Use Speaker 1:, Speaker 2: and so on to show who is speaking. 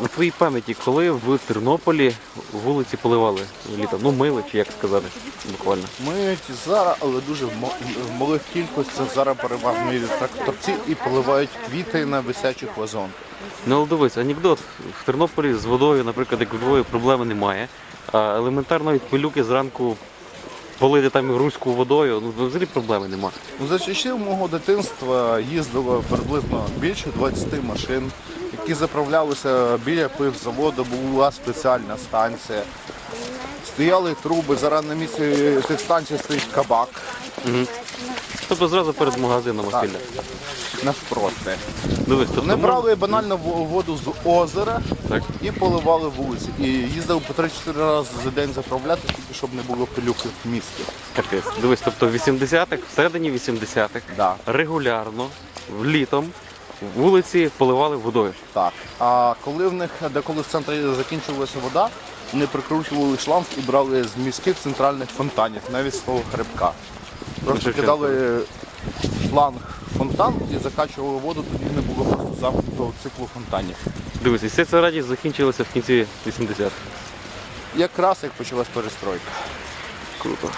Speaker 1: На твоїй пам'яті, коли в Тернополі вулиці поливали літом? Ну, мили, чи як сказати, буквально.
Speaker 2: Миють зараз, але дуже в малих кількостях зараз переважно їдуть тракторці і поливають квіти на висячих вазонах.
Speaker 1: Ну, але дивись, анекдот. В Тернополі з водою, наприклад, як у Львові, проблеми немає. А елементарно від пилюки зранку полити там руську водою, ну взагалі проблеми нема.
Speaker 2: Ну, За часів мого дитинства їздило приблизно більше 20 машин, які заправлялися біля пивзаводу, була спеціальна станція. Стояли труби, зараз на місці тих станцій стоїть кабак
Speaker 1: Тобто зразу перед магазином
Speaker 2: Так.
Speaker 1: Василя.
Speaker 2: Навпроти.
Speaker 1: Дивись, тобто
Speaker 2: Вони брали банально во- воду з озера
Speaker 1: Так.
Speaker 2: і поливали вулиці. І їздили по 3-4 рази за день заправляти, тільки щоб не було пилюки в місті.
Speaker 1: Капець. Дивись, тобто в 80-х, всередині 80-х,
Speaker 2: Да.
Speaker 1: регулярно, літом, вулиці поливали водою.
Speaker 2: Так. А коли в них, де коли в центрі закінчувалася вода, вони прикручували шланг і брали з міських центральних фонтанів, навіть з того грибка. Просто
Speaker 1: Шевченко.
Speaker 2: кидали шланг в фонтан і закачували воду, тоді не було просто замкнутого циклу фонтанів.
Speaker 1: Дивись, і вся ця радість закінчилася в кінці 80-х.
Speaker 2: Якраз як почалась перестройка.
Speaker 1: Круто.